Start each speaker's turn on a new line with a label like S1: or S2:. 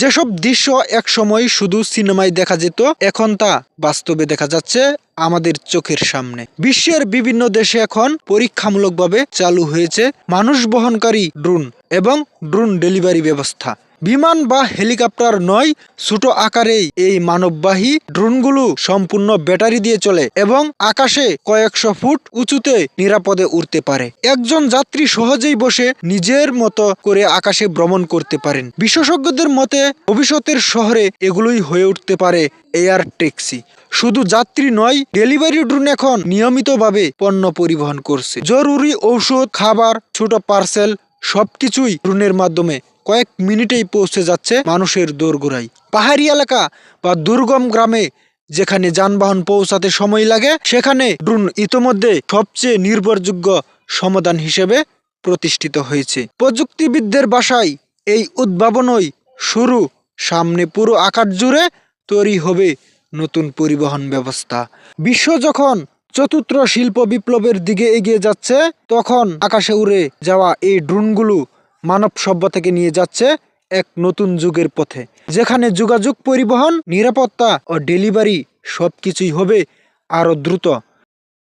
S1: যেসব দৃশ্য একসময় শুধু সিনেমায় দেখা যেত, এখন তা বাস্তবে দেখা যাচ্ছে আমাদের চোখের সামনে। বিশ্বের বিভিন্ন দেশে এখন পরীক্ষামূলকভাবে চালু হয়েছে মানুষ বহনকারী ড্রোন এবং ড্রোন ডেলিভারি ব্যবস্থা। বিমান বা হেলিকপ্টার নয়, ছোট আকারেই এই মানববাহী ড্রোনগুলো সম্পূর্ণ ব্যাটারি দিয়ে চলে এবং আকাশে কয়েকশো ফুট উঁচুতে নিরাপদে উড়তে পারে। একজন যাত্রী সহজেই বসে নিজের মতো করে আকাশে ভ্রমণ করতে পারেন। বিশেষজ্ঞদের মতে, ভবিষ্যতের শহরে এগুলোই হয়ে উঠতে পারে এয়ার ট্যাক্সি। শুধু যাত্রী নয়, ডেলিভারি ড্রোন এখন নিয়মিতভাবে পণ্য পরিবহন করছে। জরুরি ঔষধ, খাবার, ছোট পার্সেল, সবকিছুই ড্রোনের মাধ্যমে কয়েক মিনিটেই পৌঁছে যাচ্ছে মানুষের দোরগোড়ায়। পাহাড়ি এলাকা বা দুর্গম গ্রামে যেখানে যানবাহন পৌঁছাতে সময় লাগে, সেখানে ড্রোন ইতোমধ্যে সবচেয়ে নির্ভরযোগ্য সমাধান হিসেবে প্রতিষ্ঠিত হয়েছে। প্রযুক্তিবিদদের বাসায় এই উদ্ভাবনই শুরু। সামনে পুরো আকার জুড়ে তৈরি হবে নতুন পরিবহন ব্যবস্থা। বিশ্ব যখন চতুর্থ শিল্প বিপ্লবের দিকে এগিয়ে যাচ্ছে, তখন আকাশে উড়ে যাওয়া এই ড্রোনগুলো মানব সভ্যতাকে নিয়ে যাচ্ছে এক নতুন যুগের পথে। যেখানে যোগাযোগ, পরিবহন, নিরাপত্তা ও ডেলিভারি সবকিছুই হবে আরও দ্রুত।